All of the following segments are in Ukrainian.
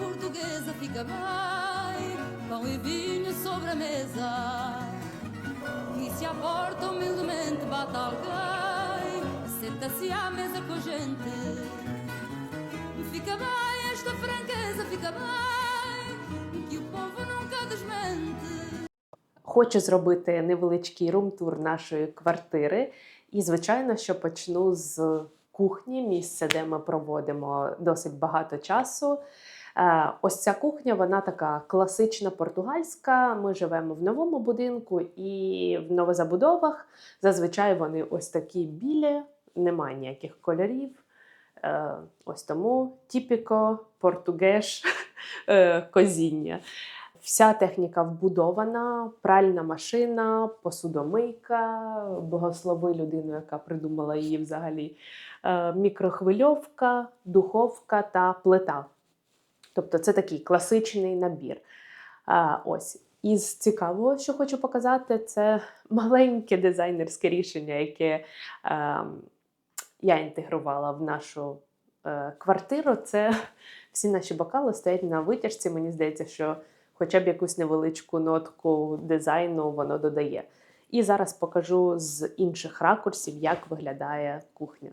portuguesa fica bem. Pão e vinho sobre a mesa. E se à porta humildemente bate alguém, senta-se à mesa com a gente. Fica bem esta franqueza, fica bem, que o povo nunca desmente. Хочу зробити невеличкий рум-тур нашої квартири. І, звичайно, що почну з кухні, місця, де ми проводимо досить багато часу. Е, Ось ця кухня, вона така класична португальська. Ми живемо в новому будинку і в новозабудовах. Зазвичай вони ось такі білі, немає ніяких кольорів. Е, Ось тому тіпіко португеш е, козіння. Вся техніка вбудована, пральна машина, посудомийка, богослови людину, яка придумала її взагалі, мікрохвильовка, духовка та плита. Тобто це такий класичний набір. А, ось. Із цікавого, що хочу показати, це маленьке дизайнерське рішення, яке е, я інтегрувала в нашу е, квартиру. Це всі наші бокали стоять на витяжці. Мені здається, що хоча б якусь невеличку нотку дизайну воно додає. І зараз покажу з інших ракурсів, як виглядає кухня.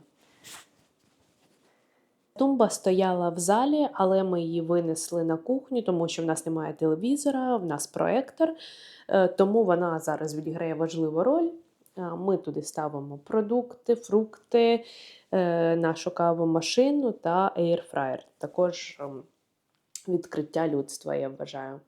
Тумба стояла в залі, але ми її винесли на кухню, тому що в нас немає телевізора, в нас проектор, е, тому вона зараз відіграє важливу роль. Е, Ми туди ставимо продукти, фрукти, нашу каву машину та ейрфраєр. Також ем, відкриття людства, я вважаю.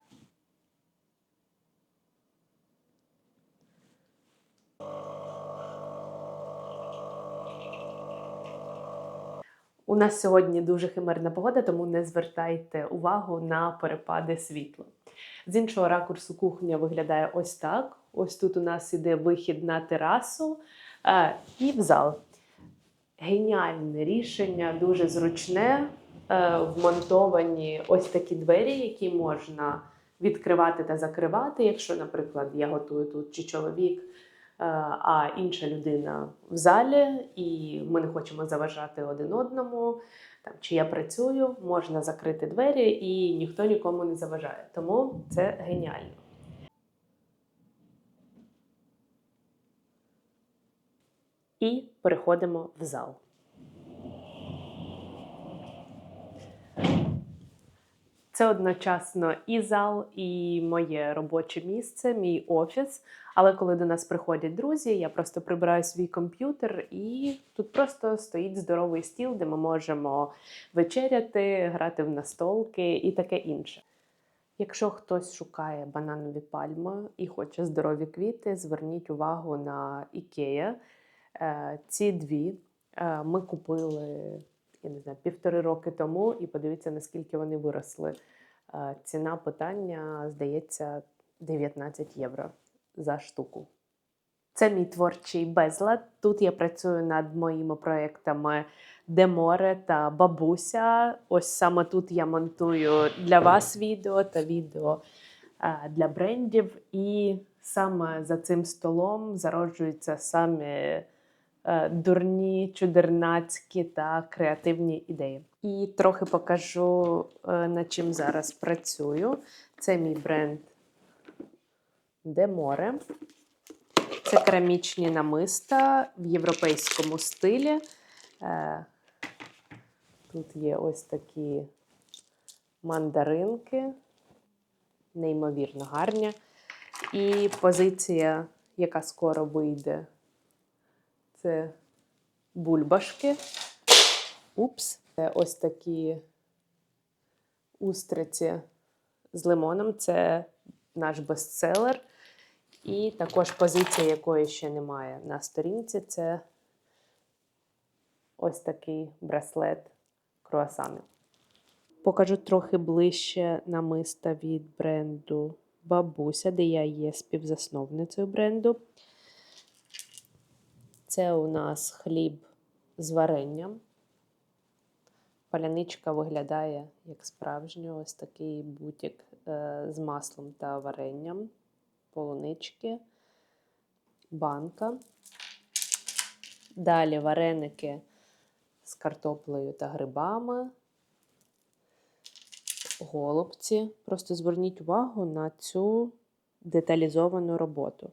У нас сьогодні дуже химерна погода, тому не звертайте увагу на перепади світла. З іншого ракурсу кухня виглядає ось так. Ось тут у нас іде вихід на терасу е, і в зал. Геніальне рішення, дуже зручне. Е, вмонтовані ось такі двері, які можна відкривати та закривати, якщо, наприклад, я готую тут чи чоловік, а інша людина в залі, і ми не хочемо заважати один одному. Там, чи я працюю, можна закрити двері і ніхто нікому не заважає. Тому це геніально. І переходимо в зал. Це одночасно і зал, і моє робоче місце, мій офіс. Але коли до нас приходять друзі, я просто прибираю свій комп'ютер, і тут просто стоїть здоровий стіл, де ми можемо вечеряти, грати в настолки і таке інше. Якщо хтось шукає бананові пальми і хоче здорові квіти, зверніть увагу на Ікея. Е, Ці дві е, ми купили я не знаю, півтори роки тому, і подивіться, наскільки вони виросли. Е, Ціна питання, здається, 19 євро за штуку. Це мій творчий безлад. Тут я працюю над моїми проєктами Деморе та Бабуся. Ось саме тут я монтую для вас відео та відео е, для брендів. І саме за цим столом зароджуються самі дурні, чудернацькі та креативні ідеї. І трохи покажу, е, над чим зараз працюю. Це мій бренд Деморе. Це керамічні намиста в європейському стилі. Е, Тут є ось такі мандаринки, неймовірно гарні. І позиція, яка скоро вийде, це бульбашки. Упс. Це ось такі устриці з лимоном. Це наш бестселер. І також позиція, якої ще немає на сторінці, це ось такий браслет круасани. Покажу трохи ближче намиста від бренду Бабуся, де я є співзасновницею бренду. Це у нас хліб з варенням. Паляничка виглядає як справжній ось такий бутик е, з маслом та варенням, полунички, банка. Далі вареники з картоплею та грибами. голубці. Просто зверніть увагу на цю деталізовану роботу.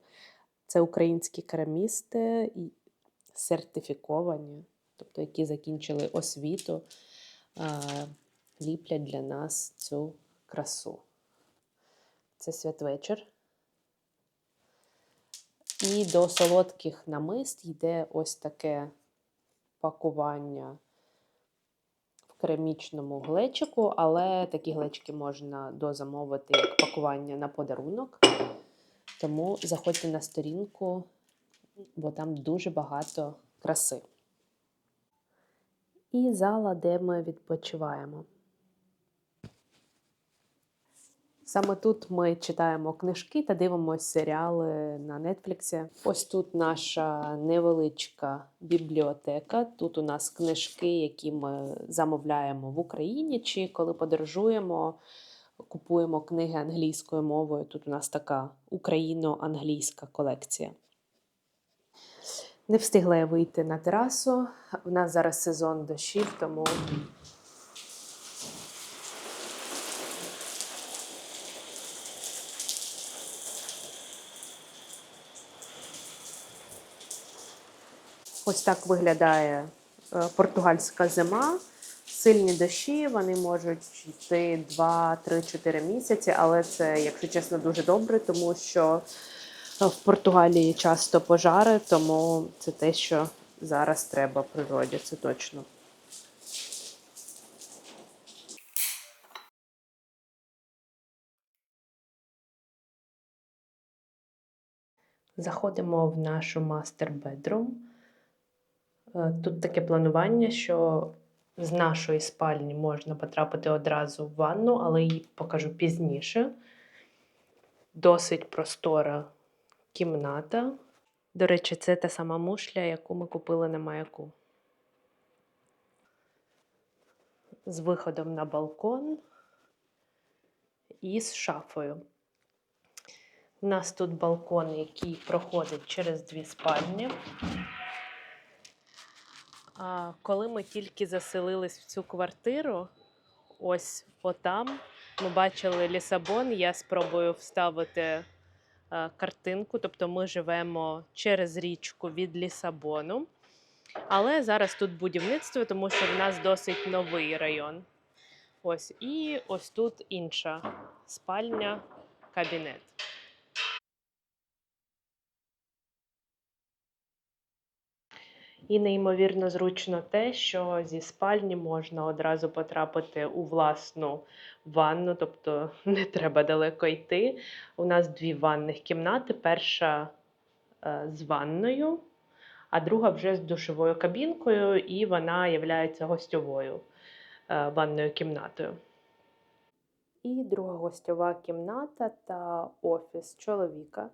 Це українські керамісти, сертифіковані, тобто які закінчили освіту, ліплять для нас цю красу. Це святвечір. І до солодких намист йде ось таке пакування в керамічному глечику, але такі глечики можна дозамовити як пакування на подарунок. Тому заходьте на сторінку, бо там дуже багато краси. І зала, де ми відпочиваємо. Саме тут ми читаємо книжки та дивимося серіали на Нетфліксі. Ось тут наша невеличка бібліотека. Тут у нас книжки, які ми замовляємо в Україні, чи коли подорожуємо, купуємо книги англійською мовою. Тут у нас така україно-англійська колекція. Не встигла я вийти на терасу. У нас зараз сезон дощів, тому Ось так виглядає е, португальська зима. Сильні дощі, вони можуть йти 2-3-4 місяці, але це, якщо чесно, дуже добре, тому що в Португалії часто пожари, тому це те, що зараз треба природі, це точно. Заходимо в нашу мастер бедрум. Е, Тут таке планування, що з нашої спальні можна потрапити одразу в ванну, але її покажу пізніше. Досить простора кімната. До речі, це та сама мушля, яку ми купили на маяку. З виходом на балкон і з шафою. У нас тут балкон, який проходить через дві спальні. А, коли ми тільки заселились в цю квартиру, ось отам ми бачили Лісабон. Я спробую вставити картинку. Тобто ми живемо через річку від Лісабону. Але зараз тут будівництво, тому що в нас досить новий район. Ось і ось тут інша спальня, кабінет. І неймовірно зручно те, що зі спальні можна одразу потрапити у власну ванну, тобто не треба далеко йти. У нас дві ванних кімнати: перша е, з ванною, а друга вже з душовою кабінкою, і вона є гостьовою е, ванною кімнатою. І друга гостьова кімната та офіс чоловіка.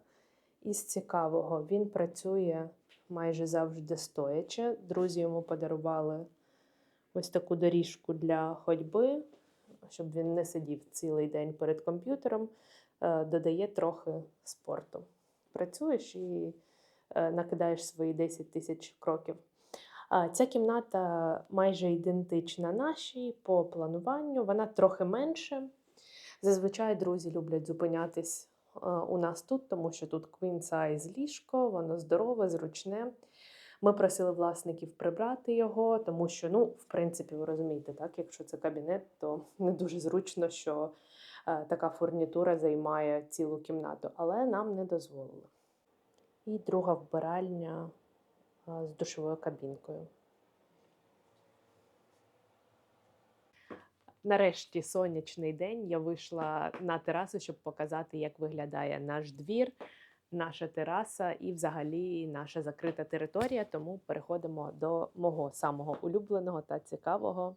Із цікавого він працює майже завжди стоячи. Друзі йому подарували ось таку доріжку для ходьби, щоб він не сидів цілий день перед комп'ютером, Е, додає трохи спорту. Працюєш і е, накидаєш свої 10 тисяч кроків. Ця кімната майже ідентична нашій по плануванню, вона трохи менше. Зазвичай друзі люблять зупинятись у нас тут, тому що тут queen size ліжко, воно здорове, зручне. Ми просили власників прибрати його, тому що, ну, в принципі, ви розумієте, так, якщо це кабінет, то не дуже зручно, що е, така фурнітура займає цілу кімнату, але нам не дозволили. І друга вбиральня е, з душовою кабінкою. Нарешті сонячний день. Я вийшла на терасу, щоб показати, як виглядає наш двір, наша тераса і, взагалі, наша закрита територія. Тому переходимо до мого самого улюбленого та цікавого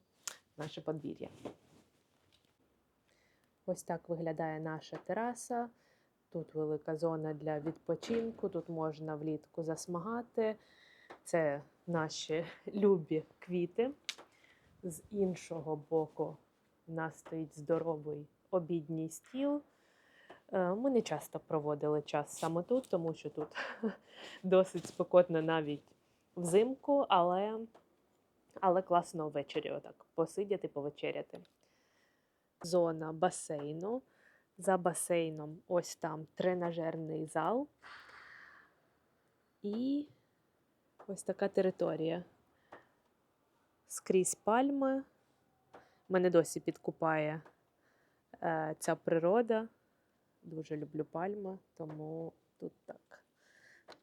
наше подвір'я. Ось так виглядає наша тераса. Тут велика зона для відпочинку, тут можна влітку засмагати. Це наші любі квіти. З іншого боку у нас стоїть здоровий обідній стіл. Е, Ми не часто проводили час саме тут, тому що тут досить спекотно навіть взимку, але, але класно ввечері отак посидіти, повечеряти. Зона басейну. За басейном ось там тренажерний зал. І ось така територія. Скрізь пальми. Мене досі підкупає е, ця природа. Дуже люблю пальми, тому тут так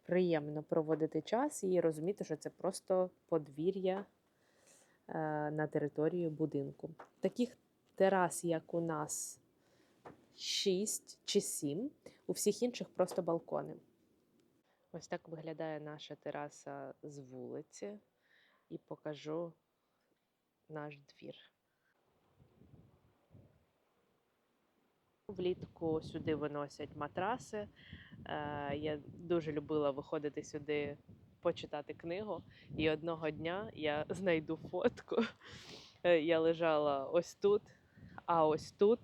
приємно проводити час і розуміти, що це просто подвір'я е, на території будинку. Таких терас, як у нас, 6 чи 7, у всіх інших просто балкони. Ось так виглядає наша тераса з вулиці, і покажу наш двір. Влітку сюди виносять матраси. Е, Я дуже любила виходити сюди почитати книгу. І одного дня я знайду фотку. Е, Я лежала ось тут, а ось тут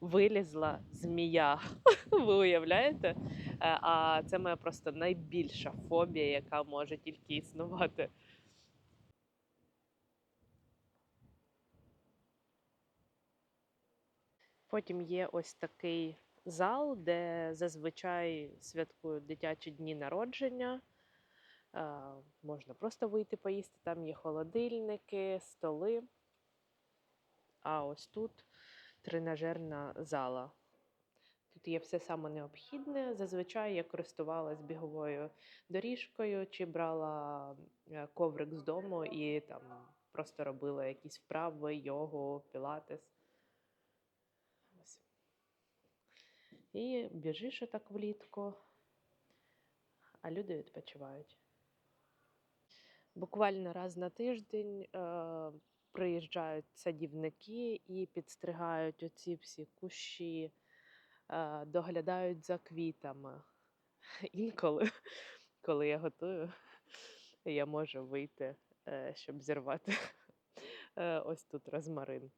вилізла змія. Ви уявляєте? Е, А це моя просто найбільша фобія, яка може тільки існувати. Потім є ось такий зал, де зазвичай святкують дитячі дні народження. Е, Можна просто вийти поїсти. Там є холодильники, столи. А ось тут тренажерна зала. Тут є все саме необхідне. Зазвичай я користувалась біговою доріжкою чи брала е, коврик з дому і там просто робила якісь вправи, йогу, пілатес. Ось. І біжиш отак влітку, а люди відпочивають. Буквально раз на тиждень е, приїжджають садівники і підстригають оці всі кущі, е, доглядають за квітами. Інколи, коли я готую, я можу вийти, е, щоб зірвати е, ось тут розмарин.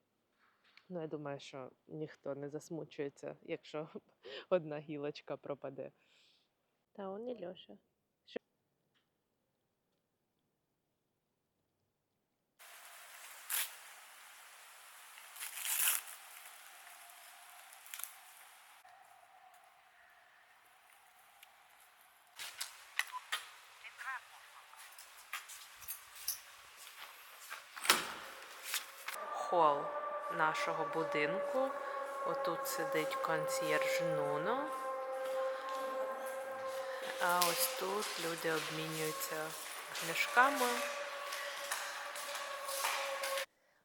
Ну, я думаю, що ніхто не засмучується, якщо одна гілочка пропаде. Та он і Льоша. Хол нашого будинку. Отут сидить консьєрж Нуно. А ось тут люди обмінюються книжками.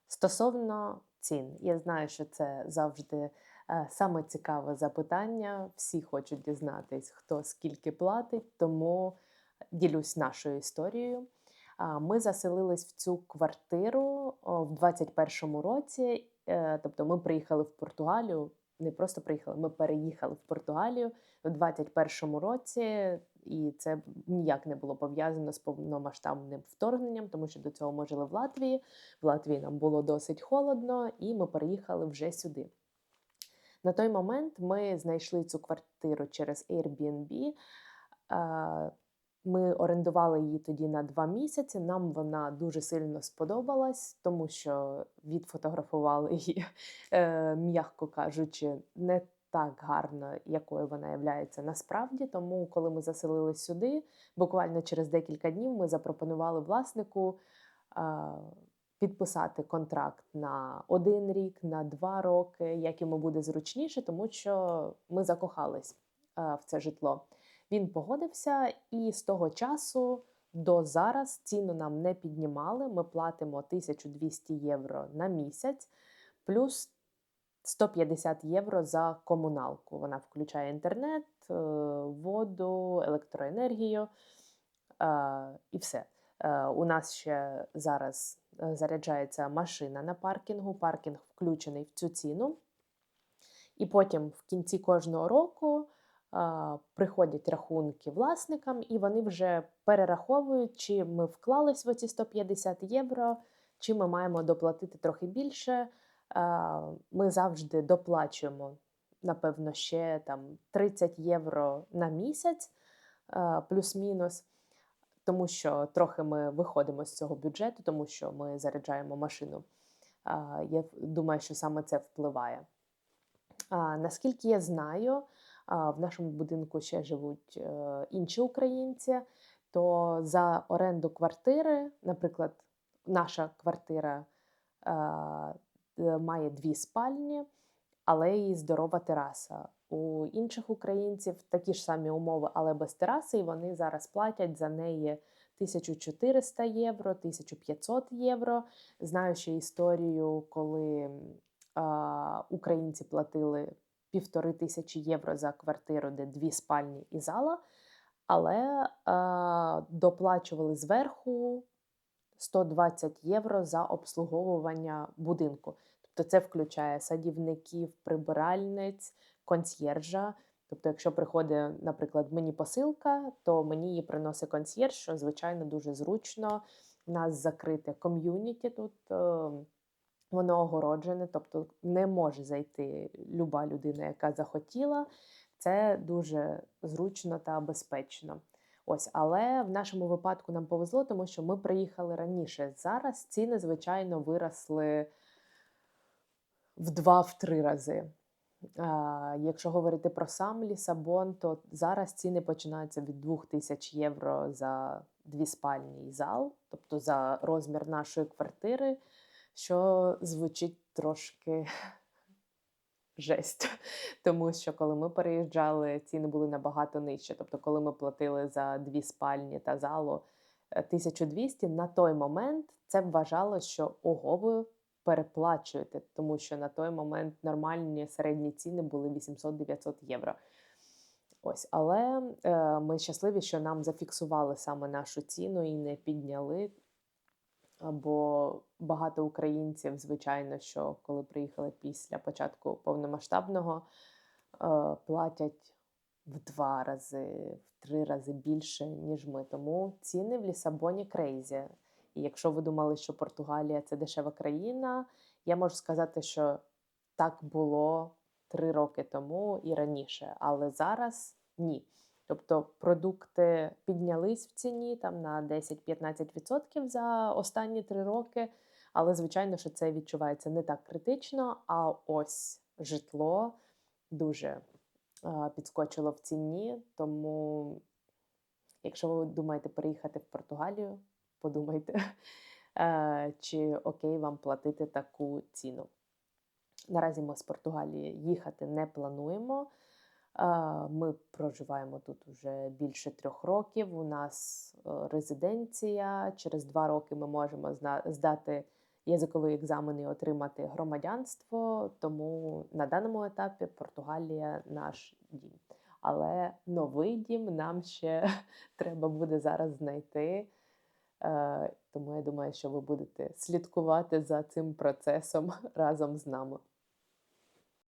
Стосовно цін, я знаю, що це завжди е, саме цікаве запитання. Всі хочуть дізнатись, хто скільки платить, тому ділюсь нашою історією. Ми заселились в цю квартиру в 21-му році. Е, Тобто ми приїхали в Португалію, не просто приїхали, ми переїхали в Португалію в 21-му році, і це ніяк не було пов'язано з повномасштабним вторгненням, тому що до цього ми жили в Латвії. В Латвії нам було досить холодно, і ми переїхали вже сюди. На той момент ми знайшли цю квартиру через Airbnb. Ми орендували її тоді на два місяці. Нам вона дуже сильно сподобалась, тому що відфотографували її, е, м'яко кажучи, не так гарно, якою вона являється насправді. Тому, коли ми заселились сюди, буквально через декілька днів ми запропонували власнику е, підписати контракт на один рік, на два роки, як йому буде зручніше, тому що ми закохались е, в це житло. Він погодився, і з того часу до зараз ціну нам не піднімали. Ми платимо 1200 євро на місяць, плюс 150 євро за комуналку. Вона включає інтернет, е, воду, електроенергію е, і все. Е, У нас ще зараз заряджається машина на паркінгу. Паркінг включений в цю ціну. І потім в кінці кожного року приходять рахунки власникам, і вони вже перераховують, чи ми вклались в оці 150 євро, чи ми маємо доплатити трохи більше. Ми завжди доплачуємо, напевно, ще там 30 євро на місяць, плюс-мінус. Тому що трохи ми виходимо з цього бюджету, тому що ми заряджаємо машину Я думаю, що саме це впливає. Наскільки я знаю, в нашому будинку ще живуть е, інші українці, то за оренду квартири, наприклад, наша квартира е, е, має дві спальні, але і здорова тераса. У інших українців такі ж самі умови, але без тераси, і вони зараз платять за неї 1400 євро, 1500 євро. Знаю ще історію, коли а, українці платили півтори тисячі євро за квартиру, де дві спальні і зала, але а, доплачували зверху 120 євро за обслуговування будинку. Тобто це включає садівників, прибиральниць, консьєржа. Тобто, якщо приходить, наприклад, мені посилка, то мені її приносить консьєрж, що звичайно дуже зручно. У нас закрите ком'юніті тут. е, Воно огороджене, тобто не може зайти люба людина, яка захотіла. Це дуже зручно та безпечно. Ось, але в нашому випадку нам повезло, тому що ми приїхали раніше. Зараз ціни, звичайно, виросли в два-три рази. А, якщо говорити про сам Лісабон, то зараз ціни починаються від 2000 євро за дві спальні і зал, тобто за розмір нашої квартири, що звучить трошки жесть. Тому що коли ми переїжджали, ціни були набагато нижче. Тобто, коли ми платили за дві спальні та залу е, 1200, на той момент це вважало, що ого, ви переплачуєте, тому що на той момент нормальні середні ціни були 800-900 євро. Ось, але е, ми щасливі, що нам зафіксували саме нашу ціну і не підняли. Бо багато українців, звичайно, що коли приїхали після початку повномасштабного, е, платять в два рази, в три рази більше, ніж ми. Тому ціни в Лісабоні крейзі. І якщо ви думали, що Португалія це дешева країна, я можу сказати, що так було три роки тому і раніше, але зараз ні. Тобто продукти піднялись в ціні там на 10-15% за останні три роки. Але, звичайно, що це відчувається не так критично. А ось житло дуже підскочило в ціні. Тому, якщо ви думаєте переїхати в Португалію, подумайте, е, чи окей вам платити таку ціну. Наразі ми з Португалії їхати не плануємо. Ми проживаємо тут вже більше трьох років. У нас е, резиденція. Через два роки ми можемо здати язиковий екзамен і отримати громадянство. Тому на даному етапі Португалія наш дім. Але новий дім нам ще треба буде зараз знайти. Е, Тому я думаю, що ви будете слідкувати за цим процесом разом з нами.